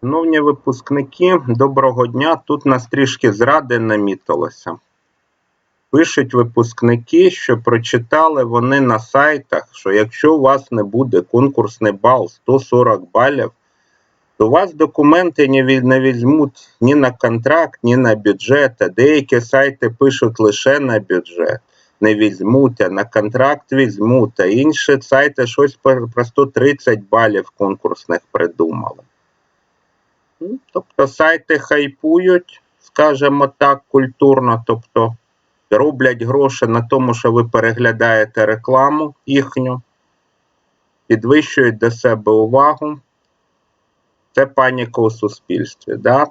Шановні випускники, доброго дня. Тут нас трішки зради намітилося. Пишуть випускники, що прочитали вони на сайтах, що якщо у вас не буде конкурсний бал 140 балів, то у вас документи не візьмуть ні на контракт, ні на бюджет. Деякі сайти пишуть лише на бюджет. Не візьмуть, а на контракт візьмуть. А інші сайти щось про 130 балів конкурсних придумали. Тобто сайти хайпують, скажімо так, культурно, тобто роблять гроші на тому, що ви переглядаєте рекламу їхню, підвищують до себе увагу. Це паніка у суспільстві. Да?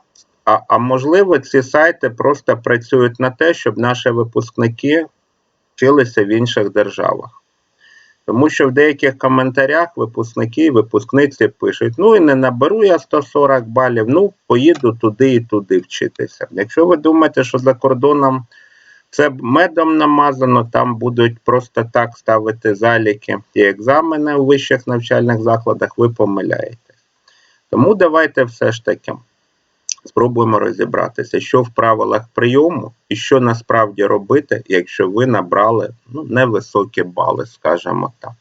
А, а можливо, ці сайти просто працюють на те, щоб наші випускники вчилися в інших державах. Тому що в деяких коментарях випускники і випускниці пишуть: ну і не наберу я 140 балів, ну поїду туди і туди вчитися. Якщо ви думаєте, що за кордоном це медом намазано, там будуть просто так ставити заліки і екзамени у вищих навчальних закладах, ви помиляєтесь. Тому давайте все ж таки спробуємо розібратися, що в правилах прийому і що насправді робити, якщо ви набрали ну, невисокі бали, скажімо так.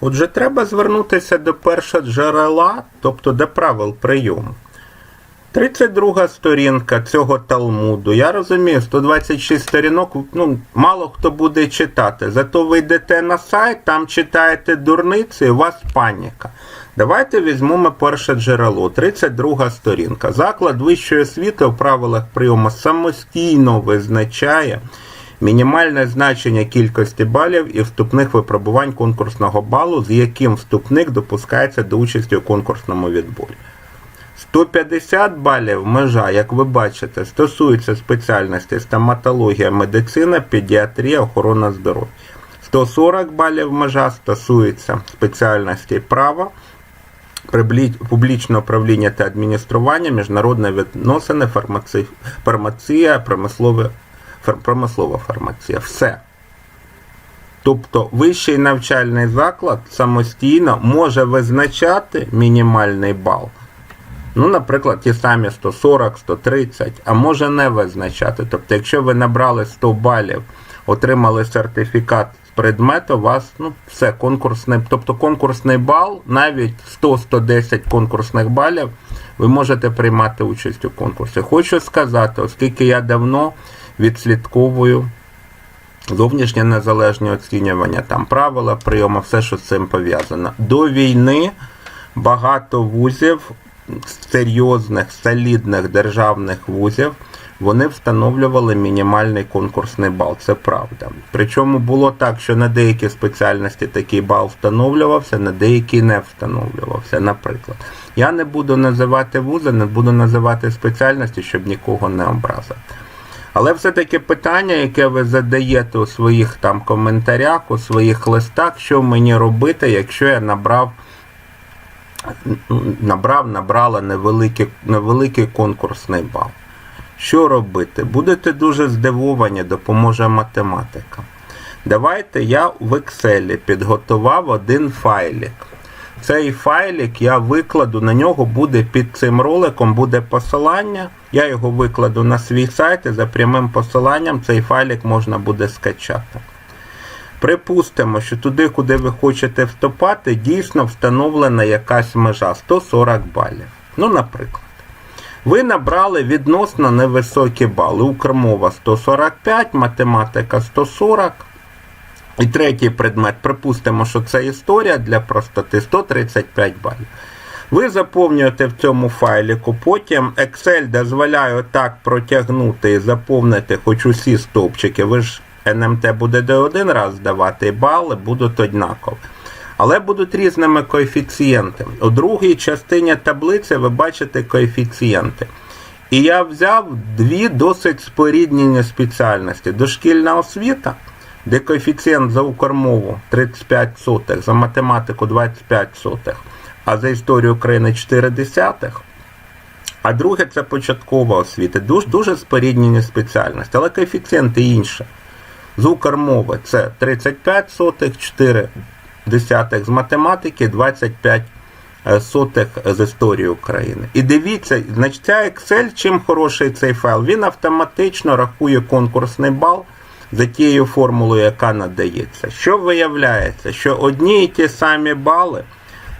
Отже, треба звернутися до першого джерела, тобто до правил прийому. 32 сторінка цього Талмуду. Я розумію, 126 сторінок, ну, мало хто буде читати. Зато ви йдете на сайт, там читаєте дурниці, і у вас паніка. Давайте візьмемо перше джерело, 32 сторінка. Заклад вищої освіти у правилах прийому самостійно визначає мінімальне значення кількості балів і вступних випробувань конкурсного балу, з яким вступник допускається до участі у конкурсному відборі. 150 балів межа, як ви бачите, стосується спеціальності стоматологія, медицина, педіатрія, охорона здоров'я. 140 балів межа стосується спеціальності права, публічне управління та адміністрування, міжнародні відносини, фармаці... фармація, промислове... фар... промислова фармація. Все. Тобто вищий навчальний заклад самостійно може визначати мінімальний бал. Ну, наприклад, ті самі 140, 130, а може не визначати. Тобто, якщо ви набрали 100 балів, отримали сертифікат з предмету, у вас ну, все конкурсний, тобто конкурсний бал, навіть 100-110 конкурсних балів, ви можете приймати участь у конкурсі. Хочу сказати, оскільки я давно відслідковую зовнішнє незалежне оцінювання, там правила прийому, все, що з цим пов'язано. До війни багато вузів, серйозних, солідних державних вузів, вони встановлювали мінімальний конкурсний бал. Це правда. Причому було так, що на деякі спеціальності такий бал встановлювався, на деякі не встановлювався. Наприклад, я не буду називати вузи, не буду називати спеціальності, щоб нікого не образити. Але все-таки питання, яке ви задаєте у своїх там коментарях, у своїх листах, що мені робити, якщо я набрав, набрав, набрала невеликий, невеликий конкурсний бал. Що робити? Будете дуже здивовані, допоможе математика. Давайте я в Excel підготував один файлик. Цей файлик я викладу, на нього буде під цим роликом буде посилання. Я його викладу на свій сайт і за прямим посиланням цей файлик можна буде скачати. Припустимо, що туди, куди ви хочете вступати, дійсно встановлена якась межа 140 балів. Ну, наприклад. Ви набрали відносно невисокі бали. Укрмова 145, математика 140. І третій предмет, припустимо, що це історія для простоти 135 балів. Ви заповнюєте в цьому файліку, потім Excel дозволяє так протягнути і заповнити хоч усі стовпчики. Ви ж НМТ будете один раз здавати, і бали будуть однакові. Але будуть різними коефіцієнтами. У другій частині таблиці ви бачите коефіцієнти. І я взяв дві досить споріднені спеціальності. Дошкільна освіта, де коефіцієнт за укрмову 35 сотих, за математику 25 сотих, а за історію України 4 десятих. А друге це початкова освіта. Дуже, дуже споріднені спеціальності, але коефіцієнти інші. З укрмови це 35 сотих, 4 десятих з математики, 25 е, сотих з історії України. І дивіться, значить, ця Excel, чим хороший цей файл, він автоматично рахує конкурсний бал за тією формулою, яка надається. Що виявляється, що одні і ті самі бали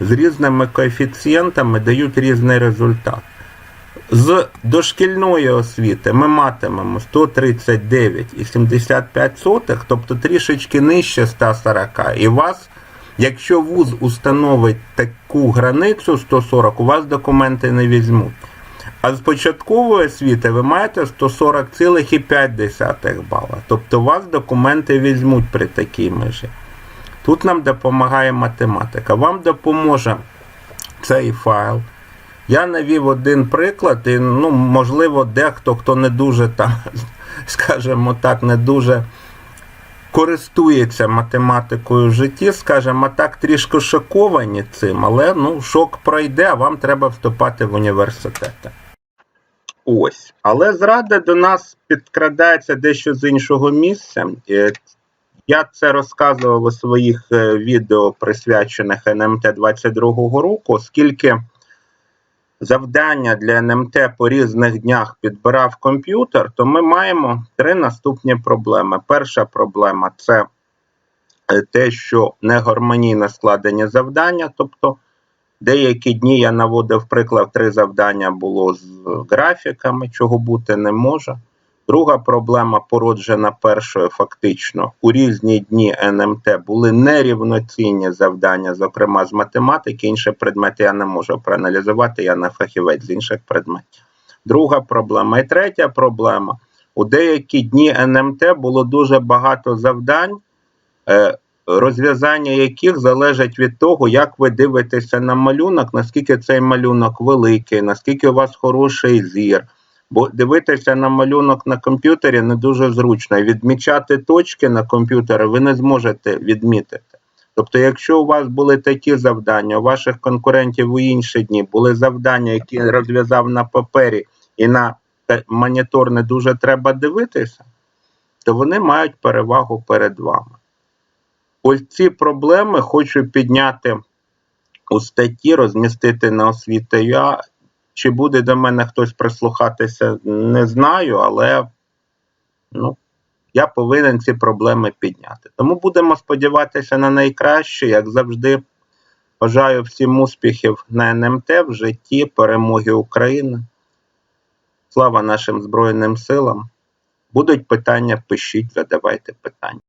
з різними коефіцієнтами дають різний результат. З дошкільної освіти ми матимемо 139,75, тобто трішечки нижче 140. І вас, якщо вуз установить таку границю 140, у вас документи не візьмуть. А з початкової освіти ви маєте 140,5 бала. Тобто у вас документи візьмуть при такій межі. Тут нам допомагає математика. Вам допоможе цей файл. Я навів один приклад, і ну, можливо, дехто, хто не дуже там, скажімо так, не дуже користується математикою в житті, скажімо так, трішки шоковані цим, але ну, шок пройде, а вам треба вступати в університети. Ось. Але зрада до нас підкрадається дещо з іншого місця. Е, Я це розказував у своїх е, відео, присвячених НМТ 22-го року, оскільки завдання для НМТ по різних днях підбирав комп'ютер, то ми маємо три наступні проблеми. Перша проблема це е, те, що негармонійне складення завдання, тобто деякі дні я наводив приклад, три завдання було з графіками, чого бути не може. Друга проблема, породжена першою, фактично, у різні дні НМТ були нерівноцінні завдання, зокрема з математики, інші предмети я не можу проаналізувати, я не фахівець з інших предметів. Друга проблема. І третя проблема. У деякі дні НМТ було дуже багато завдань, е, розв'язання яких залежить від того, як ви дивитеся на малюнок, наскільки цей малюнок великий, наскільки у вас хороший зір. Бо дивитися на малюнок на комп'ютері не дуже зручно. І відмічати точки на комп'ютері ви не зможете відмітити. Тобто, якщо у вас були такі завдання, у ваших конкурентів у інші дні були завдання, які розв'язав на папері, і на монітор не дуже треба дивитися, то вони мають перевагу перед вами. Ось ці проблеми хочу підняти у статті, розмістити на освіта. Чи буде до мене хтось прислухатися, не знаю, але ну, я повинен ці проблеми підняти. Тому будемо сподіватися на найкраще, як завжди. Бажаю всім успіхів на НМТ в житті, перемоги України. Слава нашим Збройним силам. Будуть питання, пишіть, задавайте питання.